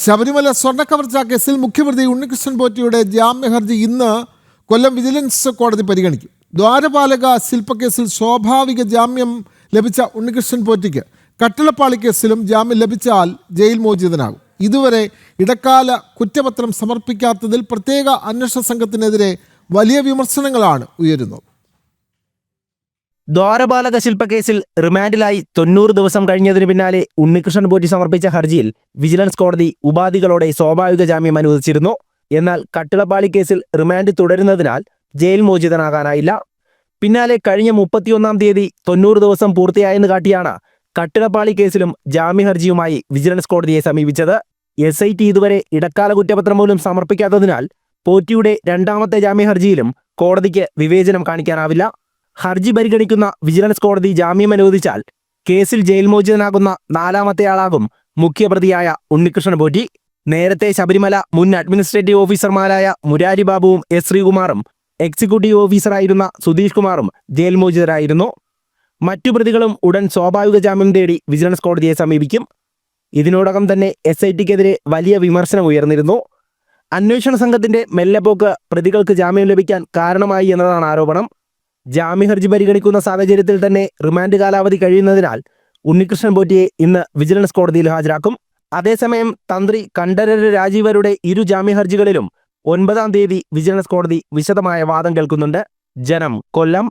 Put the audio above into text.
ശബരിമല സ്വർണക്കവർച്ചാ കേസിൽ മുഖ്യപ്രതി ഉണ്ണികൃഷ്ണൻ പോറ്റിയുടെ ജാമ്യ ഹർജി ഇന്ന് കൊല്ലം വിജിലൻസ് കോടതി പരിഗണിക്കും. ദ്വാരപാലക ശില്പക്കേസിൽ സ്വാഭാവിക ജാമ്യം ലഭിച്ച ഉണ്ണികൃഷ്ണൻ പോറ്റിക്ക് കട്ടിളപ്പാളി കേസിലും ജാമ്യം ലഭിച്ചാൽ ജയിൽ മോചിതനാകും. ഇതുവരെ ഇടക്കാല കുറ്റപത്രം സമർപ്പിക്കാത്തതിൽ പ്രത്യേക അന്വേഷണ സംഘത്തിനെതിരെ വലിയ വിമർശനങ്ങളാണ് ഉയരുന്നത്. ദ്വാരപാലക ശില്പക്കേസിൽ റിമാൻഡിലായി തൊണ്ണൂറ് ദിവസം കഴിഞ്ഞതിന് പിന്നാലെ ഉണ്ണികൃഷ്ണൻ പോറ്റി സമർപ്പിച്ച ഹർജിയിൽ വിജിലൻസ് കോടതി ഉപാധികളോടെ സ്വാഭാവിക ജാമ്യം അനുവദിച്ചിരുന്നു. എന്നാൽ കട്ടിളപ്പാളി കേസിൽ റിമാൻഡ് തുടരുന്നതിനാൽ ജയിൽ മോചിതനാകാനായില്ല. പിന്നാലെ കഴിഞ്ഞ മുപ്പത്തിയൊന്നാം തീയതി തൊണ്ണൂറ് ദിവസം പൂർത്തിയായെന്ന് കാട്ടിയാണ് കട്ടിളപ്പാളി കേസിലും ജാമ്യ ഹർജിയുമായി വിജിലൻസ് കോടതിയെ സമീപിച്ചത്. എസ് ഐ ടി ഇതുവരെ ഇടക്കാല കുറ്റപത്രം പോലും സമർപ്പിക്കാത്തതിനാൽ പോറ്റിയുടെ രണ്ടാമത്തെ ജാമ്യ ഹർജിയിലും കോടതിക്ക് വിവേചനം കാണിക്കാനാവില്ല. ഹർജി പരിഗണിക്കുന്ന വിജിലൻസ് കോടതി ജാമ്യം അനുവദിച്ചാൽ കേസിൽ ജയിൽ മോചിതനാകുന്ന നാലാമത്തെയാളാകും മുഖ്യപ്രതിയായ ഉണ്ണികൃഷ്ണൻ പോറ്റി. നേരത്തെ ശബരിമല മുൻ അഡ്മിനിസ്ട്രേറ്റീവ് ഓഫീസർമാരായ മുരാരി ബാബുവും എസ് ശ്രീകുമാറും എക്സിക്യൂട്ടീവ് ഓഫീസറായിരുന്ന സുധീഷ് കുമാറും ജയിൽ മോചിതരായിരുന്നു. മറ്റു പ്രതികളും ഉടൻ സ്വാഭാവിക ജാമ്യം തേടി വിജിലൻസ് കോടതിയെ സമീപിക്കും. ഇതിനോടകം തന്നെ എസ് ഐ ടിക്കെതിരെ വലിയ വിമർശനം ഉയർന്നിരുന്നു. അന്വേഷണ സംഘത്തിന്റെ മെല്ലെപ്പോക്ക് പ്രതികൾക്ക് ജാമ്യം ലഭിക്കാൻ കാരണമായി എന്നതാണ് ആരോപണം. ജാമ്യഹർജി പരിഗണിക്കുന്ന സാഹചര്യത്തിൽ തന്നെ റിമാൻഡ് കാലാവധി കഴിയുന്നതിനാൽ ഉണ്ണികൃഷ്ണൻ പോറ്റിയെ ഇന്ന് വിജിലൻസ് കോടതിയിൽ ഹാജരാക്കും. അതേസമയം തന്ത്രി കണ്ഠരര് രാജീവരുടെ ഇരു ജാമ്യഹർജികളിലും ഒൻപതാം തീയതി വിജിലൻസ് കോടതി വിശദമായ വാദം കേൾക്കുന്നുണ്ട്. ജനം കൊല്ലം.